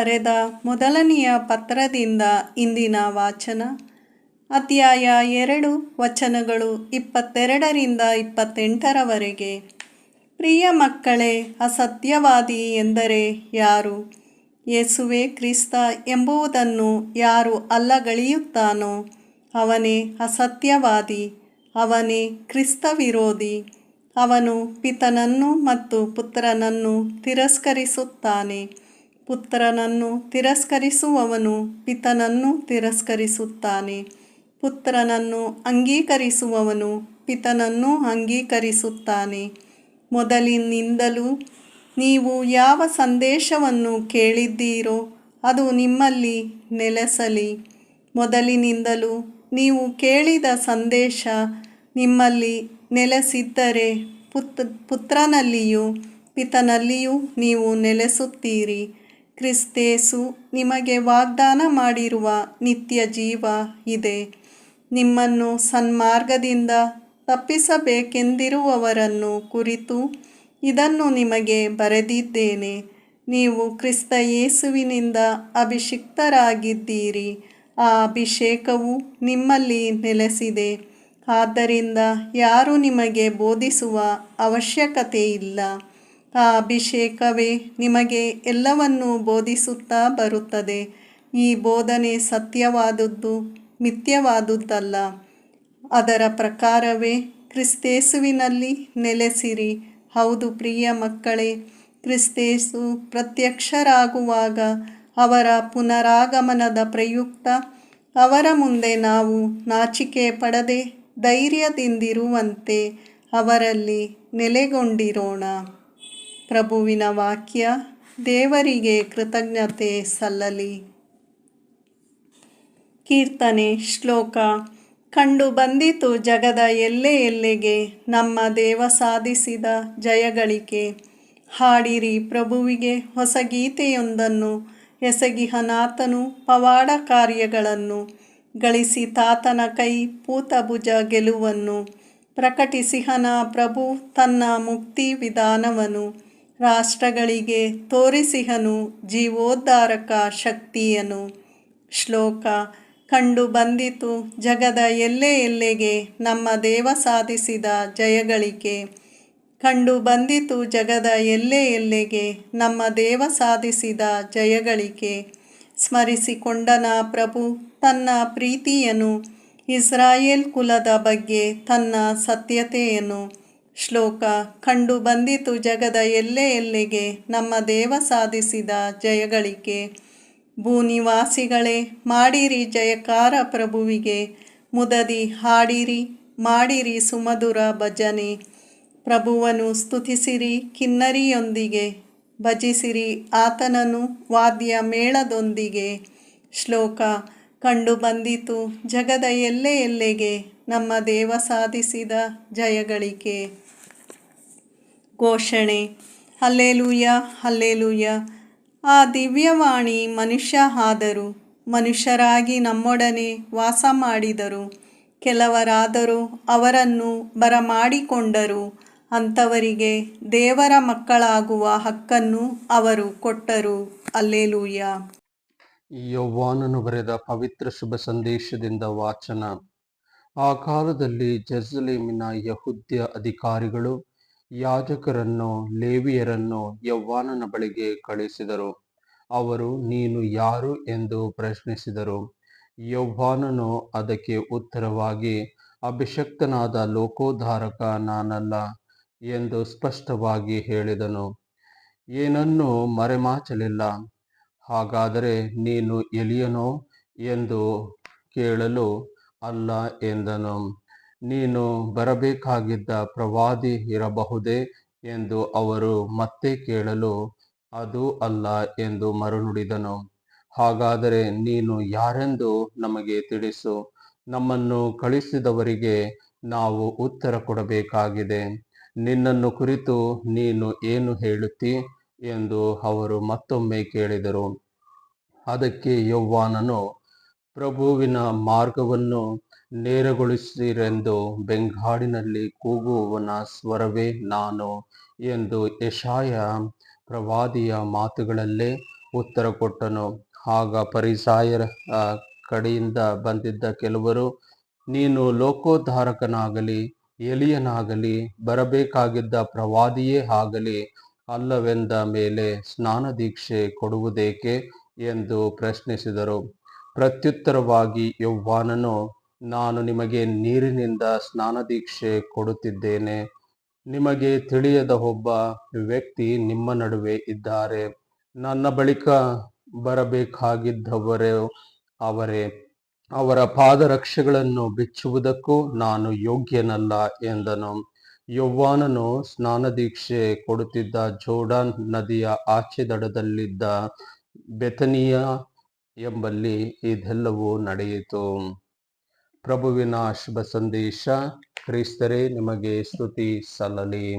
ಬರೆದ ಮೊದಲನೆಯ ಪತ್ರದಿಂದ ಇಂದಿನ ವಾಚನ. ಅಧ್ಯಾಯ ಎರಡು, ವಚನಗಳು ಇಪ್ಪತ್ತೆರಡರಿಂದ ಇಪ್ಪತ್ತೆಂಟರವರೆಗೆ. ಪ್ರಿಯ ಮಕ್ಕಳೇ, ಅಸತ್ಯವಾದಿ ಎಂದರೆ ಯಾರು? ಯೇಸುವೆ ಕ್ರಿಸ್ತ ಎಂಬುವುದನ್ನು ಯಾರು ಅಲ್ಲಗಳೆಯುತ್ತಾನೋ? ಅವನೇ ಅಸತ್ಯವಾದಿ, ಅವನೇ ಕ್ರಿಸ್ತ ವಿರೋಧಿ ಅವನು ಪಿತನನ್ನು ಮತ್ತು ಪುತ್ರನನ್ನು ತಿರಸ್ಕರಿಸುತ್ತಾನೆ. ಪುತ್ರನನ್ನು ತಿರಸ್ಕರಿಸುವವನು ಪಿತನನ್ನು ತಿರಸ್ಕರಿಸುತ್ತಾನೆ. ಪುತ್ರನನ್ನು ಅಂಗೀಕರಿಸುವವನು ಪಿತನನ್ನು ಅಂಗೀಕರಿಸುತ್ತಾನೆ. ಮೊದಲಿನಿಂದಲೂ ನೀವು ಯಾವ ಸಂದೇಶವನ್ನು ಕೇಳಿದ್ದೀರೋ ಅದು ನಿಮ್ಮಲ್ಲಿ ನೆಲೆಸಲಿ. ಮೊದಲಿನಿಂದಲೂ ನೀವು ಕೇಳಿದ ಸಂದೇಶ ನಿಮ್ಮಲ್ಲಿ ನೆಲೆಸಿದ್ದರೆ ಪುತ್, ಪುತ್ರನಲ್ಲಿಯೂ ಪಿತನಲ್ಲಿಯೂ ನೀವು ನೆಲೆಸುತ್ತೀರಿ. ಕ್ರಿಸ್ತೇಸು ನಿಮಗೆ ವಾಗ್ದಾನ ಮಾಡಿರುವ ನಿತ್ಯ ಜೀವ ಇದೆ. ನಿಮ್ಮನ್ನು ಸನ್ಮಾರ್ಗದಿಂದ ತಪ್ಪಿಸಬೇಕೆಂದಿರುವವರನ್ನು ಕುರಿತು ಇದನ್ನು ನಿಮಗೆ ಬರೆದಿದ್ದೇನೆ. ನೀವು ಕ್ರಿಸ್ತ ಯೇಸುವಿನಿಂದ ಅಭಿಷಿಕ್ತರಾಗಿದ್ದೀರಿ. ಆ ಅಭಿಷೇಕವು ನಿಮ್ಮಲ್ಲಿ ನೆಲೆಸಿದೆ. ಆದ್ದರಿಂದ ಯಾರು ನಿಮಗೆ ಬೋಧಿಸುವ ಅವಶ್ಯಕತೆ ಇಲ್ಲ ಅಭಿಷೇಕವೇ, ನಿಮಗೆ ಎಲ್ಲವನ್ನೂ ಬೋಧಿಸುತ್ತಾ ಬರುತ್ತದೆ. ಈ ಬೋಧನೆ ಸತ್ಯವಾದದ್ದು ಮಿಥ್ಯವಾದುದಲ್ಲ ಅದರ ಪ್ರಕಾರವೇ ಕ್ರಿಸ್ತೇಸುವಿನಲ್ಲಿ ನೆಲೆಸಿರಿ. ಹೌದು ಪ್ರಿಯ ಮಕ್ಕಳೇ, ಕ್ರಿಸ್ತೇಸು ಪ್ರತ್ಯಕ್ಷರಾಗುವಾಗ ಅವರ ಪುನರಾಗಮನದ ಪ್ರಯುಕ್ತ, ಅವರ ಮುಂದೆ ನಾವು ನಾಚಿಕೆ ಪಡದೆ ಧೈರ್ಯದಿಂದಿರುವಂತೆ ಅವರಲ್ಲಿ ನೆಲೆಗೊಂಡಿರೋಣ. ಪ್ರಭುವಿನ ವಾಕ್ಯ, ದೇವರಿಗೆ ಕೃತಜ್ಞತೆ ಸಲ್ಲಲಿ. ಕೀರ್ತನೆ ಶ್ಲೋಕ, ಕಂಡು ಬಂದಿತು ಜಗದ ಎಲ್ಲೆ ಎಲ್ಲೆಗೆ, ನಮ್ಮ ದೇವ ಸಾಧಿಸಿದ ಜಯಗಳಿಕೆ. ಹಾಡಿರಿ ಪ್ರಭುವಿಗೆ ಹೊಸ ಗೀತೆಯೊಂದನ್ನು ಎಸಗಿಹನಾಥನು ಪವಾಡ ಕಾರ್ಯಗಳನ್ನು, ಗಳಿಸಿ ತಾತನ ಕೈ ಪೂತಭುಜ ಗೆಲುವನ್ನು. ಪ್ರಕಟಿಸಿಹನ ಪ್ರಭು ತನ್ನ ಮುಕ್ತಿ ವಿಧಾನವನು. ರಾಷ್ಟ್ರಗಳಿಗೆ ತೋರಿಸಿಹನು ಜೀವೋದ್ಧಾರಕ ಶಕ್ತಿಯನು. ಶ್ಲೋಕ, ಕಂಡು ಬಂದಿತು ಜಗದ ಎಲ್ಲೆ ಎಲ್ಲೆಗೆ ನಮ್ಮ ದೇವ ಸಾಧಿಸಿದ ಜಯಗಳಿಕೆ ಕಂಡು ಬಂದಿತು ಜಗದ ಎಲ್ಲೆ ಎಲ್ಲೆಗೆ ನಮ್ಮ ದೇವ ಸಾಧಿಸಿದ ಜಯಗಳಿಕೆ ಸ್ಮರಿಸಿಕೊಂಡನ ಪ್ರಭು ತನ್ನ ಪ್ರೀತಿಯನು, ಇಸ್ರಾಯೇಲ್ ಕುಲದ ಬಗ್ಗೆ ತನ್ನ ಸತ್ಯತೆಯನ್ನು ಶ್ಲೋಕ, ಕಂಡು ಬಂದಿತು ಜಗದ ಎಲ್ಲೆ ಎಲ್ಲೆಗೆ, ನಮ್ಮ ದೇವ ಸಾಧಿಸಿದ ಜಯಗಳಿಕೆ ಭೂನಿವಾಸಿಗಳೇ, ಮಾಡಿರಿ ಜಯಕಾರ ಪ್ರಭುವಿಗೆ. ಮುದದಿ ಹಾಡಿರಿ, ಮಾಡಿರಿ ಸುಮಧುರ ಭಜನೆ. ಪ್ರಭುವನು ಸ್ತುತಿಸಿರಿ ಕಿನ್ನರಿಯೊಂದಿಗೆ, ಭಜಿಸಿರಿ ಆತನನು ವಾದ್ಯ ಮೇಳದೊಂದಿಗೆ. ಶ್ಲೋಕ, ಕಂಡು ಬಂದಿತು ಜಗದ ಎಲ್ಲೆ ಎಲ್ಲೆಗೆ ನಮ್ಮ ದೇವ ಸಾಧಿಸಿದ ಜಯಗಳಿಕೆ ಘೋಷಣೆ. Hallelujah hallelujah. ಆ ದಿವ್ಯವಾಣಿ ಮನುಷ್ಯ ಆದರು. ಮನುಷ್ಯರಾಗಿ ನಮ್ಮೊಡನೆ ವಾಸ ಮಾಡಿದರು. ಕೆಲವರಾದರೂ ಅವರನ್ನು ಬರಮಾಡಿಕೊಂಡರು. ಅಂಥವರಿಗೆ ದೇವರ ಮಕ್ಕಳಾಗುವ ಹಕ್ಕನ್ನು ಅವರು ಕೊಟ್ಟರು. ಅಲ್ಲೇಲೂಯ ಯೌವಾನನು ಬರೆದ ಪವಿತ್ರ ಶುಭ ಸಂದೇಶದಿಂದ ವಾಚನ. ಆ ಕಾಲದಲ್ಲಿ ಜೆರುಸಲೇಮಿನ ಯಹುದ್ಯ ಅಧಿಕಾರಿಗಳು ಯಾಜಕರನ್ನು ಲೇವಿಯರನ್ನು ಯವ್ವಾನನ ಬಳಿಗೆ ಕಳಿಸಿದರು ಅವರು, ನೀನು ಯಾರು ಎಂದು ಪ್ರಶ್ನಿಸಿದರು. ಯೌವ್ವಾನನು ಅದಕ್ಕೆ ಉತ್ತರವಾಗಿ, ಅಭಿಷಕ್ತನಾದ ಲೋಕೋದ್ಧಾರಕ ನಾನಲ್ಲ ಎಂದು ಸ್ಪಷ್ಟವಾಗಿ ಹೇಳಿದನು. ಏನನ್ನು ಮರೆಮಾಚಲಿಲ್ಲ. ಹಾಗಾದರೆ ನೀನು ಎಲಿಯನೋ ಎಂದು ಕೇಳಲು ಅಲ್ಲ ಎಂದನು. ನೀನು ಬರಬೇಕಾಗಿದ್ದ ಪ್ರವಾದಿ ಇರಬಹುದೇ ಎಂದು ಅವರು ಮತ್ತೆ ಕೇಳಲು, ಅದು ಅಲ್ಲ ಎಂದು ಮರುನುಡಿದನು ಹಾಗಾದರೆ ನೀನು ಯಾರೆಂದು ನಮಗೆ ತಿಳಿಸು. ನಮ್ಮನ್ನು ಕಳಿಸಿದವರಿಗೆ ನಾವು ಉತ್ತರ ಕೊಡಬೇಕಾಗಿದೆ. ನಿನ್ನನ್ನು ಕುರಿತು ನೀನು ಏನು ಹೇಳುತ್ತಿ ಎಂದು ಅವರು ಮತ್ತೊಮ್ಮೆ ಕೇಳಿದರು. ಅದಕ್ಕೆ ಯೌವಾನನು ಪ್ರಭುವಿನ ಮಾರ್ಗವನ್ನು ನೇರಗೊಳಿಸಿರೆಂದು ಬೆಂಗಾಡಿನಲ್ಲಿ ಕೂಗುವವನ ಸ್ವರವೇ ನಾನು ಎಂದು ಯಶಾಯ ಪ್ರವಾದಿಯ ಮಾತುಗಳಲ್ಲೇ ಉತ್ತರ ಕೊಟ್ಟನು. ಆಗ ಪರಿಸಾಯರ ಕಡೆಯಿಂದ ಬಂದಿದ್ದ ಕೆಲವರು, ನೀನು ಲೋಕೋದ್ಧಾರಕನಾಗಲಿ, ಎಲಿಯನಾಗಲಿ, ಬರಬೇಕಾಗಿದ್ದ ಪ್ರವಾದಿಯೇ ಆಗಲಿ, ಅಲ್ಲವೆಂದ ಮೇಲೆ ಸ್ನಾನ ದೀಕ್ಷೆ ಕೊಡುವುದೇಕೆ? ಎಂದು ಪ್ರಶ್ನಿಸಿದರು. ಪ್ರತ್ಯುತ್ತರವಾಗಿ, ಯೌವ್ವಾನನು, ನಾನು ನಿಮಗೆ ನೀರಿನಿಂದ ಸ್ನಾನ ದೀಕ್ಷೆ ಕೊಡುತ್ತಿದ್ದೇನೆ. ನಿಮಗೆ ತಿಳಿಯದ ಒಬ್ಬ ವ್ಯಕ್ತಿ ನಿಮ್ಮ ನಡುವೆ ಇದ್ದಾರೆ. ನನ್ನ ಬಳಿಕ ಬರಬೇಕಾಗಿದ್ದವರೇ ಅವರೇ. ಅವರ ಪಾದರಕ್ಷೆಗಳನ್ನು ಬಿಚ್ಚುವುದಕ್ಕೂ ನಾನು ಯೋಗ್ಯನಲ್ಲ ಎಂದನು. ಯೌವಾನನು ಸ್ನಾನದೀಕ್ಷೆ ಕೊಡುತ್ತಿದ್ದ ಜೋಡಾನ್ ನದಿಯ ಆಚೆ ದಡದಲ್ಲಿದ್ದ ಬೆಥನಿಯ ಎಂಬಲ್ಲಿ ಇದೆಲ್ಲವೂ ನಡೆಯಿತು. ಪ್ರಭುವಿನ ಶುಭ ಸಂದೇಶ ಕ್ರೈಸ್ತರೇ ನಿಮಗೆ ಸ್ತುತಿ ಸಲ್ಲಲಿ.